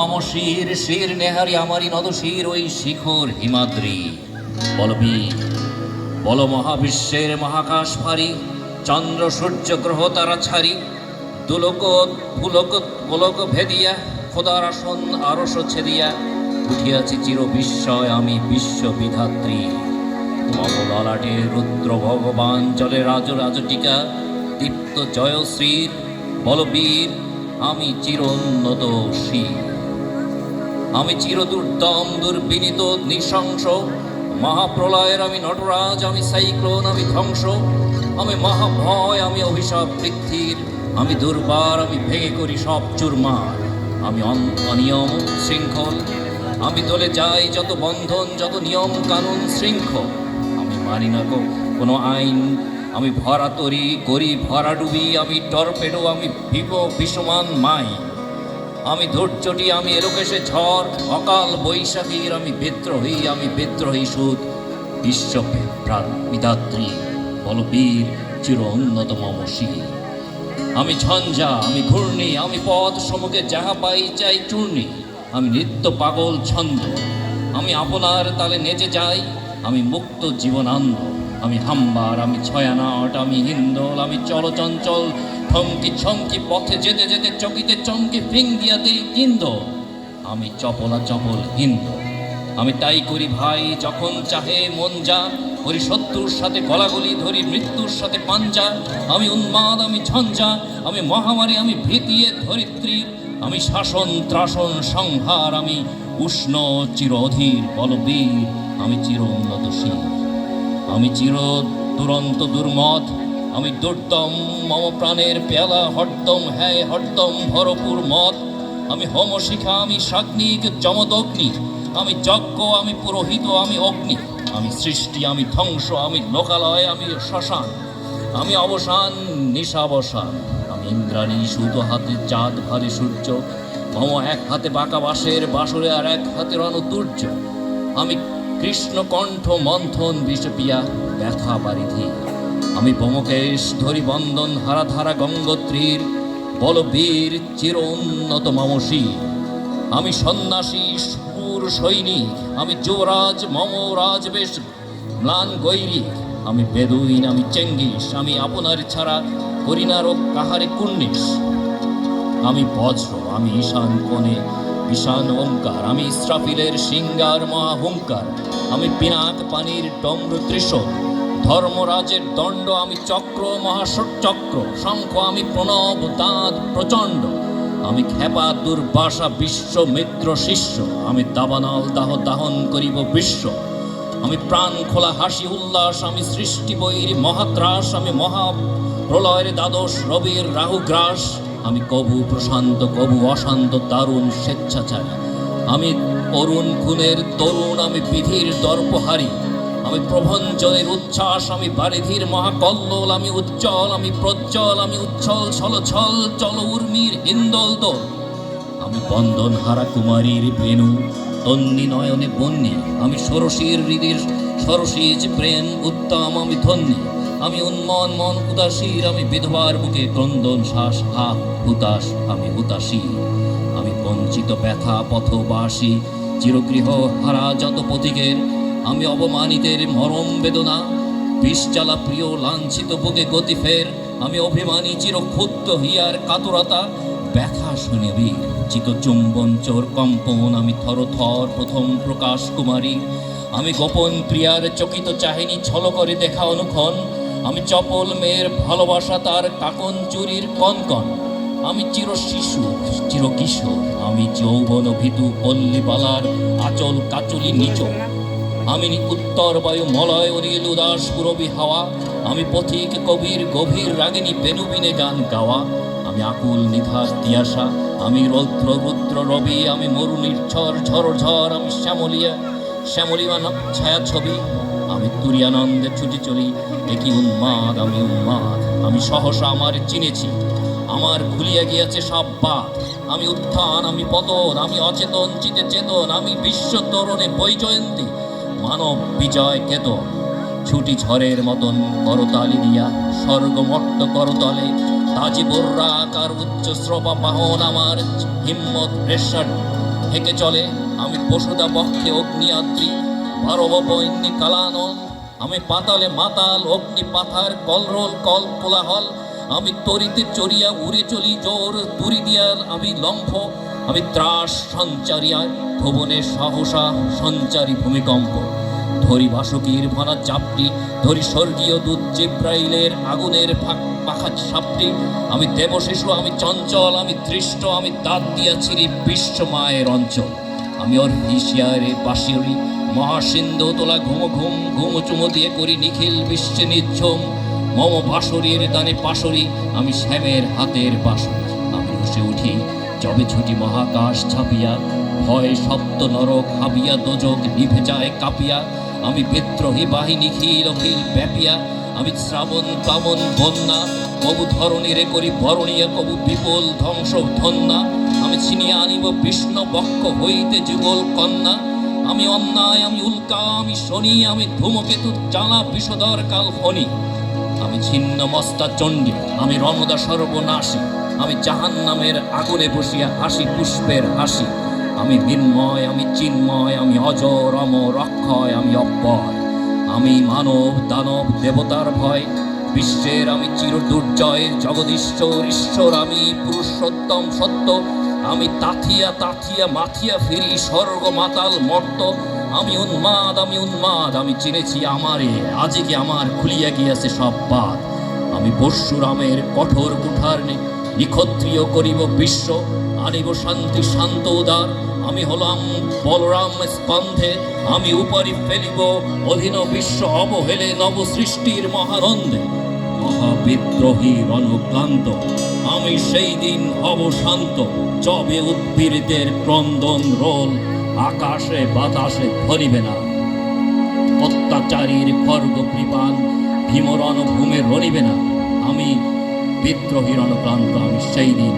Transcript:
মম শির নেহারি আমারি নদশির ওই শিখর হিমাদ্রি। বলবি বল মহাবিশ্বের মহাকাশ ফারি চন্দ্র সূর্য গ্রহ তারা ছাড়ি। দুলোক ফুলক গোলক ভেদিয়া, খোদার আসন আরস ছেদিয়া। উঠিয়াছি চির বিস্ময়, আমি বিশ্ব বিধাত্রী। মম রুদ্র ভগবান চলে রাজ রাজটিকা দীপ্ত জয়শ্রীর বলবীর আমি চিরোন্নত শির। আমি চিরদুর্দম, দুর্বিনীত, নৃশংস। মহাপ্রলয়ের আমি নটরাজ, আমি সাইক্লোন, আমি ধ্বংস। আমি মহাভয়, আমি অভিশাপ পৃথিবীর। আমি দুর্বার, আমি ভেঙে করি সব চুরমার। আমি অন- অনিয়ম শৃঙ্খল আমি দলে যাই যত বন্ধন, যত নিয়ম কানুন শৃঙ্খল। আমি মানি না কোনো আইন। আমি ভরা তরি করি ভরা ডুবি। আমি টর্পেডো, আমি ভিপ বিষমান মাই। আমি ধৈর্যটি আমি এলোকেশে ঝড়, অকাল বৈশাখীর আমি বিদ্রোহী আমি বিদ্রোহী সুদ। বিশ্ব বিধাত্রী বলবীর চির উন্নত মম আমি ঝঞ্ঝা, আমি ঘূর্ণি, আমি পথ সমুখে যাহা পাই চাই চূর্ণি। আমি নিত্য পাগল ছন্দ, আমি আপনার তালে নেচে যাই, আমি মুক্ত জীবনানন্দ। আমি হাম্বার, আমি ছয়ানট, আমি হিন্দল, আমি চলচঞ্চল। থমকি ছমকি পথে যেতে যেতে চকিতে চমকি ফিং দিয়াতে ইন্দ। আমি চপলা চপল হিন্দ। আমি তাই করি ভাই, যখন চাহে মন যা। করি শত্রুর সাথে গলাগলি ধরি, মৃত্যুর সাথে পাঞ্জা। আমি উন্মাদ, আমি ঝঞ্ঝা। আমি মহামারী, আমি ভীতিয়ে ধরিত্রী। আমি শাসন, ত্রাসন, সংহার। আমি উষ্ণ চির অধীর বলবীর। আমি চির উন্নতশীল আমি চির দুরন্ত দুর্মদ আমি দুর্দম, মম প্রাণের পেয়ালা, হরদম, হ্যায়, হরদম, ভরপুর মদ আমি হোমশিখা আমি সাগ্নিক, যমদগ্নি। আমি যজ্ঞ, আমি পুরোহিত, আমি অগ্নি। আমি সৃষ্টি, আমি ধ্বংস, আমি লোকালয়, আমি শ্মশান। আমি অবসান, নিশাবসান। আমি ইন্দ্রাণী সুত হাতে, চাঁদ ভারে সূর্য। মম এক হাতে বাঁকা বাঁশের বাসরে আর এক হাতে রণতুর্য আমি কৃষ্ণ কণ্ঠ মন্থন বিষপিয়া ব্যথা বারিধি আমি বমকেশ ধরি বন্দন হারা ধারা গঙ্গোত্রীর, বলবীর চির উন্নত মামসী আমি সন্ন্যাসী, সুর সৈনিক, আমি যুবরাজ, মম রাজবেশ, ম্লান গৈরিক আমি বেদুইন, আমি চেঙ্গিস, আমি আপনার ছাড়া করিনার কাহারে কুন্নিস আমি বজ্র, আমি ঈশান কোণে ঈশান ওঙ্কার আমি ইসরাফিলের সিঙ্গার মহাহুঙ্কার আমি পিনাক পানির ডম্র ত্রিশূল। ধর্মরাজের দণ্ড, আমি চক্র মহাচক্র শঙ্খ, আমি প্রণব, দাঁত প্রচণ্ড। আমি খেপা, দুর্বাসা, বিশ্ব, মিত্র, শিষ্য। আমি দাবানল, দাহ, দাহন করিব বিশ্ব। আমি প্রাণ খোলা, হাসি, উল্লাস। আমি সৃষ্টি বৈর, মহাত্রাস। আমি মহা প্রলয়ের দ্বাদশ রবির রাহুগ্রাস আমি কবু প্রশান্ত, কবু অশান্ত, দারুণ স্বেচ্ছাচারী। আমি অরুণ খুনের তরুণ, আমি বিধির দর্পহারী। আমি প্রভঞ্জনের উচ্ছ্বাস, আমি বারিধির মহাকল্লোল, আমি উজ্জ্বল, আমি প্রজ্জ্বল, আমি উচ্ছল ছলছল চল, উর্মির হিন্দল দোল। আমি বন্দন হারা কুমারীর বেনু তন্নি নয়নে বন্যি। আমি সরসীর হৃদির সরসীজ প্রেম, উত্তম, আমি ধন্যী। আমি উন্মন, মন উদাসীর আমি বিধবার বুকে ক্রন্দন শ্বাস হা হুতাশ, আমি হুতাশী। আমি বঞ্চিত, ব্যথা পথ পথবাসী, চিরগৃহ হারা যত পথিকের। আমি অবমানিতের মরম বেদনা বিষচালা প্রিয় লাঞ্ছিত বুকে গতি ফের। আমি অভিমানী চির ক্ষুব্ধ হিয়ার কাতরতা, ব্যথা শুনিবি চিত চুম্বন চোর কম্পন, আমি থর থর প্রথম প্রকাশ কুমারী। আমি গোপন প্রিয়ার চকিত চাহিনী ছল করে দেখা অনুক্ষণ। আমি চপল মেয়ের ভালোবাসা তার কাকন চুরির কনকন। আমি চির শিশু, চির কিশোর। আমি যৌবন ভীতু পল্লীবালার আচল কাচুলি নিচক আমি উত্তর বায়ু মলয় অনিল উদাস পুরবী হাওয়া। আমি পথিক কবির গভীর রাগিনী বেনুবিনে গান গাওয়া। আমি আকুল নিধাস তিয়াসা। আমি রৌদ্র রুদ্র রবি। আমি মরুনির ঝড় ঝড় ঝড় আমি শ্যামলিয়া, শ্যামলিমা ছায়া ছবি। আমি তুরিয়ানন্দে ছুটি চলি একই উন্মাদ, আমি উন্মাদ। আমি সহসা আমার চিনেছি, আমার ভুলিয়া গিয়াছে সব বাদ। আমি উত্থান, আমি পতন, আমি অচেতন, চিতে চেতন, আমি বিশ্ব তরণে বৈজয়ন্তী, মানব বিজয় কেতন। ছুটি ঝড়ের মতন করতালি দিয়া স্বর্গমট্ট করতলে, তাজি বোর্রা আকার উচ্চ স্রবা বাহন আমার হিম্মত প্রেশার থেকে চলে, আমি পশুদা পক্ষে অগ্নিয়াত্রী পারবৈন্যী কালানল আমি পাতালে মাতাল, অগ্নি পাথার, কলরোল, কল কোলাহল। আমি তরিতে চড়িয়া উড়ে চলি, জোর তুরি দিয়ার আমি লম্ফ। আমি ত্রাস সঞ্চারিয়া, ভুবনে সহসা সঞ্চারী ভূমিকম্প। ধরি ভাসুকীর ভানা চাপটি, ধরি স্বর্গীয় দুধ জিব্রাইলের আগুনের ফাঁক পাখা সাপটি। আমি দেবশিশু, আমি চঞ্চল, আমি দৃষ্ট আমি দাঁত দিয়াছিরি বিশ্ব মায়ের অঞ্চল। আমি ওর হিসিয়ারে বাসিয়রি মহাসিন্ধু তোলা ঘুম ঘুম ঘুম চুমো দিয়ে করি নিখিল বিশ্বে নিঝুম মম বাসরীর দানে পাশরি, আমি শ্যামের হাতের বাসরি আমি বসে উঠি, যবে ছুটি মহাকাশ ছাপিয়া, ভয় সপ্ত নরক হাবিয়া, দোজক নিভে যায় কাঁপিয়া। আমি বিদ্রোহী বাহিনী খিল অখিল ব্যাপিয়া, আমি শ্রাবণ পাবন বন্যা। কবু ধরণীরে করি বরণীয়, কবু বিপুল ধ্বংস ধন্যা আমি ছিনিয়ে আনিব বিষ্ণু বক্ষ হইতে যুগল কন্যা। আমি অন্যায়, আমি উল্কা, আমি শনি, আমি ধূমকেতু, জ্বালা, বিষধর, কাল ফণি। আমি ছিন্ন, মস্তা, চণ্ডী, আমি রণদা সর্বনাশী। আমি জাহান নামের আগুনে বসিয়া হাসি, পুষ্পের হাসি। আমি বিন্ময় আমি চিন্ময়, আমি অজর, অমর অক্ষয়, আমি অব্যয় আমি মানব, দানব, দেবতার ভয়। বিশ্বের আমি চির দুর্জয় জগদীশ্বর, ঈশ্বর, আমি পুরুষোত্তম সত্য। আমি তাথিয়া তাথিয়া, মাথিয়া ফিরি, স্বর্গ মাতাল মর্ত আমি উন্মাদ আমি উন্মাদ, আমি চিনেছি আমারে। আজকে আমার খুলিয়া গিয়াছে সব বাদ। আমি পরশুরামের কঠোর কুঠার নিক্ষত্রিয় করিব বিশ্ব, আনিব শান্তি, শান্ত উদার। আমি হলাম বলরাম স্কন্ধে, আমি উপরি ফেলিব অধীন বিশ্ব অবহেলে নব সৃষ্টির মহানন্দে। মহাবিদ্রোহী রণক্লান্ত আমি সেই দিন অবশান্ত যবে উদ্ভিদের ক্রন্দন রোল, আকাশে বাতাসে ধরিবে না। অত্যাচারীর খর্গ কৃপান ভীমরণ ভূমে রণিবে না। আমি বিদ্রোহী রণক্লান্ত আমি সেই দিন